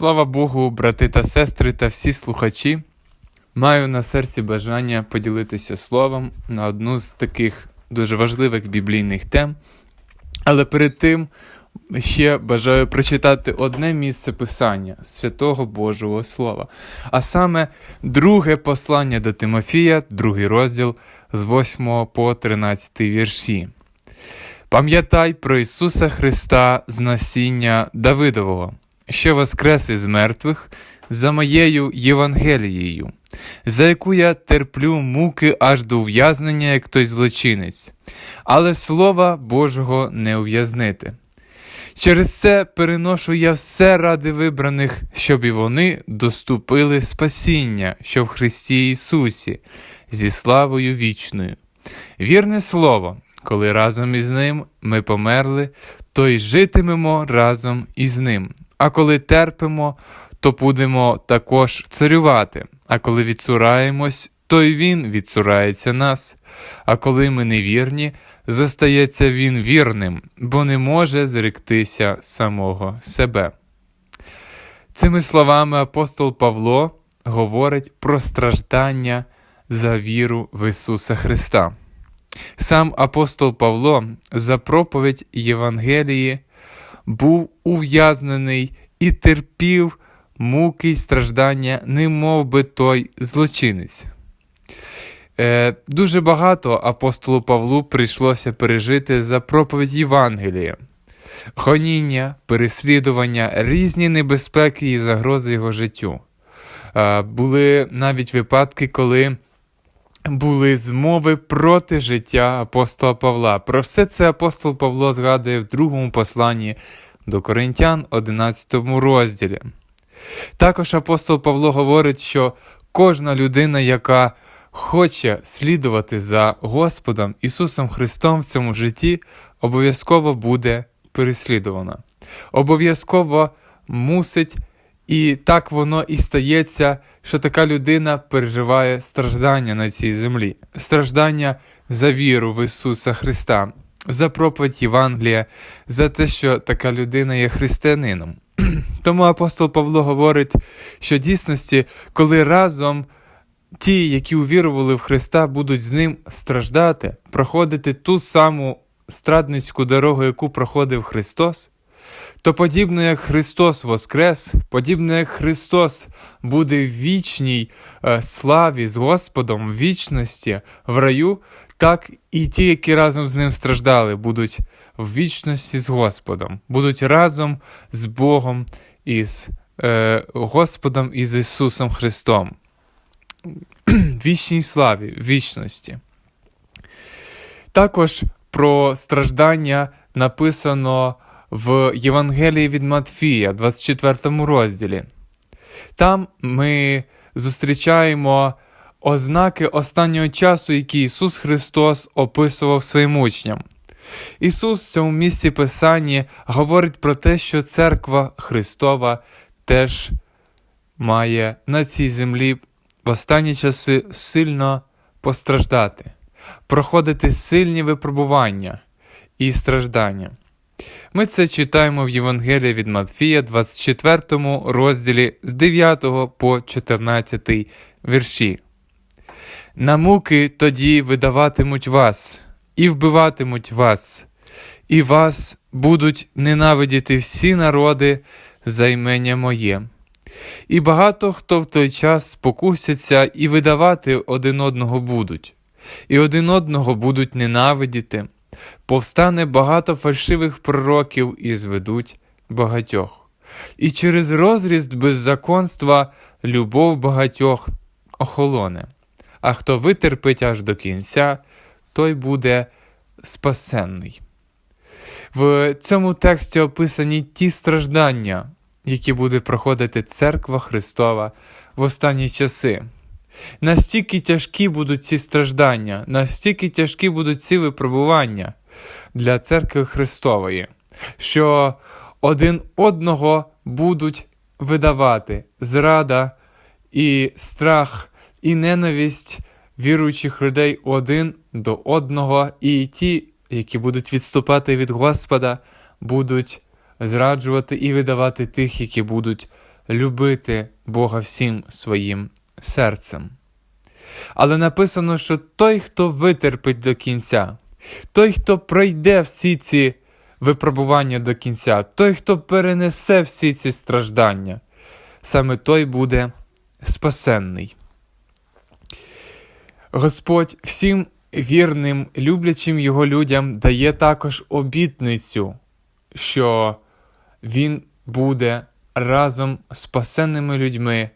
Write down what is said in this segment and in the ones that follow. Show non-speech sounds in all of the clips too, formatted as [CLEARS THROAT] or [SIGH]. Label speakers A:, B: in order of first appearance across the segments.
A: Слава Богу, брати та сестри та всі слухачі. Маю на серці бажання поділитися словом на одну з таких дуже важливих біблійних тем. Але перед тим ще бажаю прочитати одне місце писання святого Божого Слова, а саме друге послання до Тимофія, другий розділ з 8 по 13 вірші. Пам'ятай про Ісуса Христа з насіння Давидового, що воскрес із мертвих за моєю Євангелією, за яку я терплю муки аж до ув'язнення, як той злочинець, але Слова Божого не ув'язнити. Через це переношу я все ради вибраних, щоб і вони доступили спасіння, що в Христі Ісусі, зі славою вічною. Вірне слово, коли разом із Ним ми померли, то й житимемо разом із Ним. А коли терпимо, то будемо також царювати. А коли відцураємось, то й Він відцурається нас. А коли ми невірні, зостається Він вірним, бо не може зректися самого себе. Цими словами апостол Павло говорить про страждання за віру в Ісуса Христа. Сам апостол Павло за проповідь Євангелії був ув'язнений і терпів муки й страждання, немов би той злочинець. Е, Дуже багато апостолу Павлу прийшлося пережити за проповідь Євангелія, гоніння, переслідування, різні небезпеки і загрози його життю. Е, Були навіть випадки, коли були змови проти життя апостола Павла. Про все це апостол Павло згадує в другому посланні до Коринтян, 11 розділі. Також апостол Павло говорить, що кожна людина, яка хоче слідувати за Господом Ісусом Христом в цьому житті, обов'язково буде переслідувана. Обов'язково мусить, і так воно і стається, що така людина переживає страждання на цій землі, страждання за віру в Ісуса Христа, за проповідь Євангелія, за те, що така людина є християнином. [CLEARS THROAT] Тому апостол Павло говорить, що дійсності, коли разом ті, які увірували в Христа, будуть з ним страждати, проходити ту саму страдницьку дорогу, яку проходив Христос, то подібно як Христос Воскрес, подібно як Христос буде в вічній е, славі з Господом, в вічності, в раю, так і ті, які разом з ним страждали, будуть в вічності з Господом, будуть разом з Богом і з е, Господом і з Ісусом Христом. Вічній славі, вічності. Також про страждання написано в Євангелії від Матфія, 24 розділі. Там ми зустрічаємо ознаки останнього часу, які Ісус Христос описував своїм учням. Ісус в цьому місці Писання говорить про те, що церква Христова теж має на цій землі в останні часи сильно постраждати, проходити сильні випробування і страждання. Ми це читаємо в Євангелії від Матфія, 24 розділі з 9 по 14 вірші. На муки тоді видаватимуть вас і вбиватимуть вас, і вас будуть ненавидіти всі народи за імення моє. І багато хто в той час спокусяться і видавати один одного будуть, і один одного будуть ненавидіти. Повстане багато фальшивих пророків і зведуть багатьох. І через розріст беззаконства любов багатьох охолоне. А хто витерпить аж до кінця, той буде спасенний. В цьому тексті описані ті страждання, які буде проходити Церква Христова в останні часи. Настільки тяжкі будуть ці страждання, настільки тяжкі будуть ці випробування для церкви Христової, що один одного будуть видавати зрада і страх, і ненависть віруючих людей один до одного, і ті, які будуть відступати від Господа, будуть зраджувати і видавати тих, які будуть любити Бога всім своїм серцем. Але написано, що той, хто витерпить до кінця, той, хто пройде всі ці випробування до кінця, той, хто перенесе всі ці страждання, саме той буде спасенний. Господь всім вірним, люблячим Його людям дає також обітницю, що Він буде разом з спасенними людьми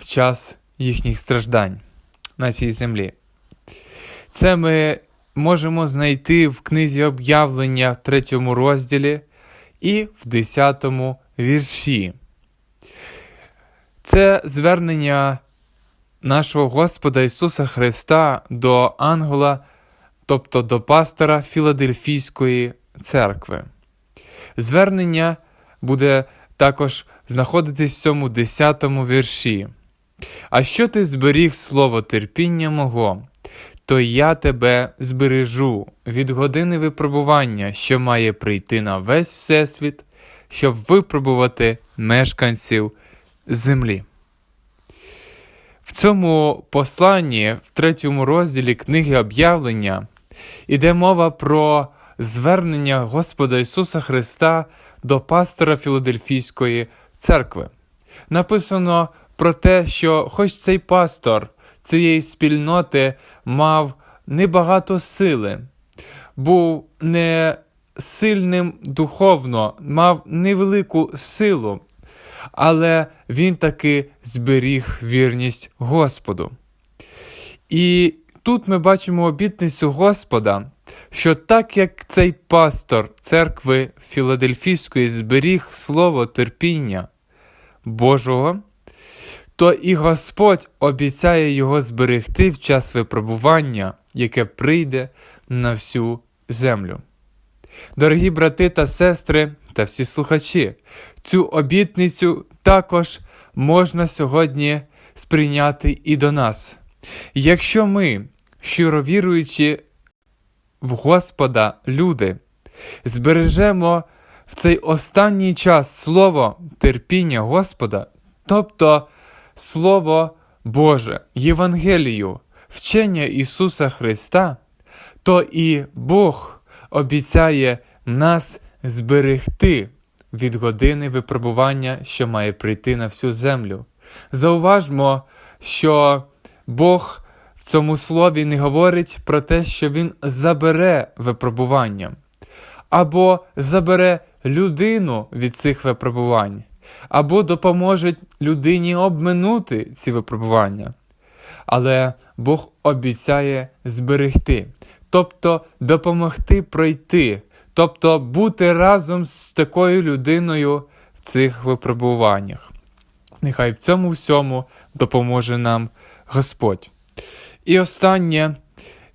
A: в час їхніх страждань на цій землі. Це ми можемо знайти в книзі об'явлення в третьому розділі і в десятому вірші. Це звернення нашого Господа Ісуса Христа до ангела, тобто до пастора Філадельфійської церкви. Звернення буде також знаходитись в цьому десятому вірші. А що ти зберіг слово терпіння мого, то я тебе збережу від години випробування, що має прийти на весь всесвіт, щоб випробувати мешканців землі. В цьому посланні, в третьому розділі книги об'явлення, іде мова про звернення Господа Ісуса Христа до пастора Філадельфійської церкви. Написано про те, що хоч цей пастор цієї спільноти мав небагато сили, був не сильним духовно, мав невелику силу, але він таки зберіг вірність Господу. І тут ми бачимо обітницю Господа, що так як цей пастор церкви Філадельфійської зберіг слово терпіння Божого, то і Господь обіцяє його зберегти в час випробування, яке прийде на всю землю. Дорогі брати та сестри та всі слухачі, цю обітницю також можна сьогодні сприйняти і до нас. Якщо ми, щиро віруючи в Господа, люди, збережемо в цей останній час слово терпіння Господа, тобто Слово Боже, Євангелію, вчення Ісуса Христа, то і Бог обіцяє нас зберегти від години випробування, що має прийти на всю землю. Зауважмо, що Бог в цьому слові не говорить про те, що Він забере випробування, або забере людину від цих випробувань, або допоможе людині обминути ці випробування. Але Бог обіцяє зберегти, тобто допомогти пройти, тобто бути разом з такою людиною в цих випробуваннях. Нехай в цьому всьому допоможе нам Господь. І останнє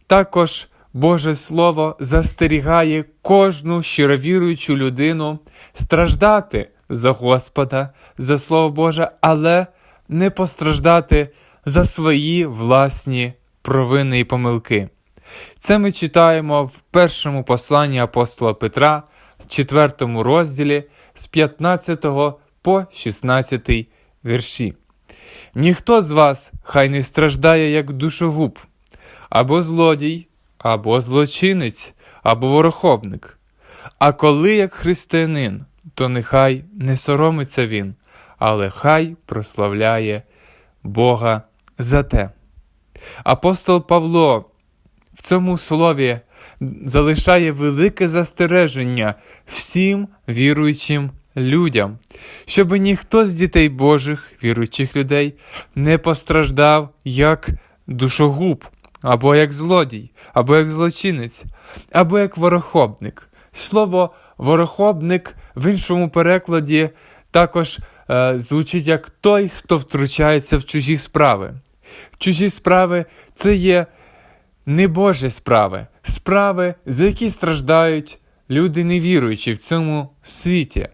A: також Боже Слово застерігає кожну щировіруючу людину страждати за Господа, за Слово Боже, але не постраждати за свої власні провини і помилки. Це ми читаємо в першому посланні апостола Петра, в 4 розділі з 15 по 16 вірші. Ніхто з вас хай не страждає як душогуб, або злодій, або злочинець, або ворохобник. А коли як християнин, то нехай не соромиться він, але хай прославляє Бога за те. Апостол Павло в цьому слові залишає велике застереження всім віруючим людям, щоб ніхто з дітей Божих, віруючих людей, не постраждав як душогуб, або як злодій, або як злочинець, або як ворохобник. Слово ворохобник в іншому перекладі також е, звучить як той, хто втручається в чужі справи. Чужі справи це є не Божі справи, справи, за які страждають люди невіруючі в цьому світі.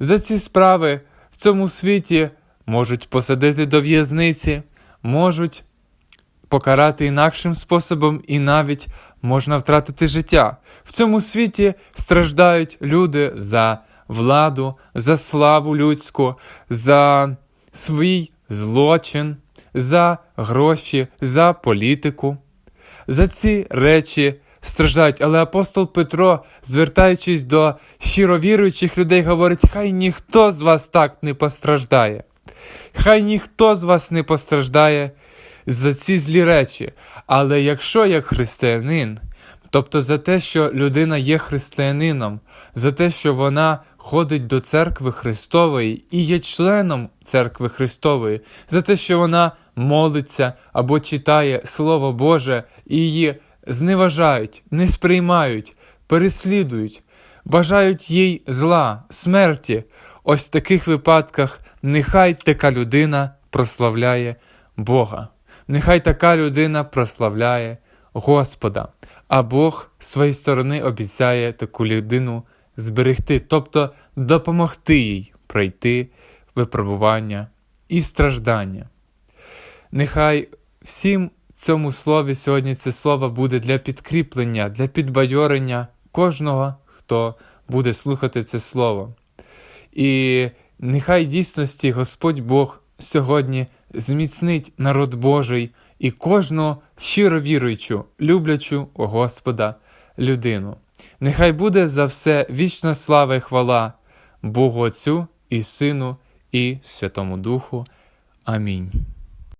A: За ці справи в цьому світі можуть посадити до в'язниці, можуть покарати інакшим способом, і навіть можна втратити життя. В цьому світі страждають люди за владу, за славу людську, за свій злочин, за гроші, за політику. За ці речі страждають. Але апостол Петро, звертаючись до щиро віруючих людей, говорить: хай ніхто з вас так не постраждає. Хай ніхто з вас не постраждає за ці злі речі. Але якщо як християнин, тобто за те, що людина є християнином, за те, що вона ходить до церкви Христової і є членом церкви Христової, за те, що вона молиться або читає Слово Боже і її зневажають, не сприймають, переслідують, бажають їй зла, смерті. Ось в таких випадках нехай така людина прославляє Бога. Нехай така людина прославляє Господа, а Бог з своєї сторони обіцяє таку людину зберегти, тобто допомогти їй пройти випробування і страждання. Нехай всім цьому слові сьогодні це слово буде для підкріплення, для підбадьорення кожного, хто буде слухати це слово. І нехай дійсності Господь Бог сьогодні зміцнить народ Божий і кожну щиро віруючу, люблячу Господа людину. Нехай буде за все вічна слава і хвала Богу Отцю і Сину, і Святому Духу. Амінь.